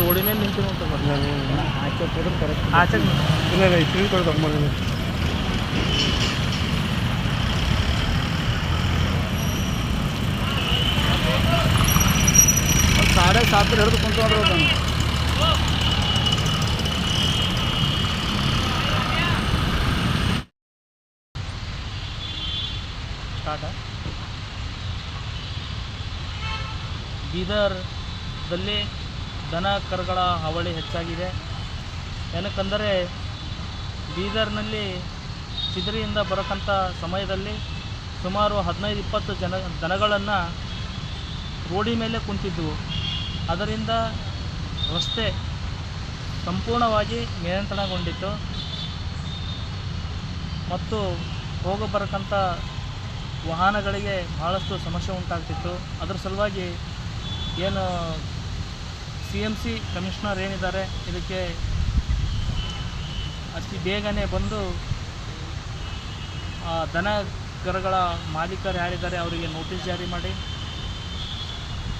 ರೋಡಿ ಮೇಲೆ ನಿಂತು ನೋಡ್ತಾರೆ ಆಚೆ ಹೋದ್ರೆ ಕರೆಕ್ಟ್ ಆಚೆ ಇಲ್ಲ ಇಲ್ಲ ತಿಳ್ಕೊಳ್ದು ಅಮ್ಮ ಒಂದು ಸಾಡೆ ಸಾತ್ರ ಹಿಡಿದು ಕುಂತು ನೋಡ್ರಿ ಅದನ್ನು ಸ್ಟಾರ್ಟ ಬೀದರ್ದಲ್ಲಿ ದನ ಕರುಗಳ ಹಾವಳಿ ಹೆಚ್ಚಾಗಿದೆ. ಏನಕ್ಕೆಂದರೆ, ಬೀದರ್ನಲ್ಲಿ ಚಿದರಿಯಿಂದ ಬರೋಕ್ಕಂಥ ಸಮಯದಲ್ಲಿ ಸುಮಾರು ಹದಿನೈದು, ಇಪ್ಪತ್ತು ಜನ ದನಗಳನ್ನು ರೋಡಿ ಮೇಲೆ ಕುಂತಿದ್ದವು ಅದರಿಂದ ರಸ್ತೆ ಸಂಪೂರ್ಣವಾಗಿ ನಿಯಂತ್ರಣಗೊಂಡಿತ್ತು. ಮತ್ತು ಹೋಗ ಬರಕ್ಕಂಥ ವಾಹನಗಳಿಗೆ ಬಹಳಷ್ಟು ಸಮಸ್ಯೆ ಉಂಟಾಗ್ತಿತ್ತು. ಅದರ ಸಲುವಾಗಿ ಏನು ಸಿ ಎಂ ಸಿ ಕಮಿಷನರ್ ಏನಿದ್ದಾರೆ ಇದಕ್ಕೆ ಅತಿ ಬೇಗನೆ ಬಂದು ಆ ದನ ಕರುಗಳ ಮಾಲೀಕರು ಯಾರಿದ್ದಾರೆ ಅವರಿಗೆ ನೋಟಿಸ್ ಜಾರಿ ಮಾಡಿ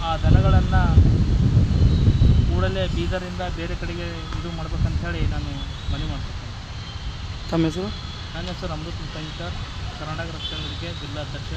ಆ ದನಗಳನ್ನು ಕೂಡಲೇ ಬೀದರಿಂದ ಬೇರೆ ಕಡೆಗೆ ಇದು ಮಾಡ್ಬೇಕಂತ ಹೇಳಿ ನಾನು ಮನವಿ ಮಾಡ್ತೀನಿ ತಮ್ಮ ಹೆಸರು? ನನ್ನ ಹೆಸರು ಅಮೃತ್ ಸರ್ ಕರ್ನಾಟಕ ರಕ್ಷಣಾ ವೇದಿಕೆ ಜಿಲ್ಲಾಧ್ಯಕ್ಷ.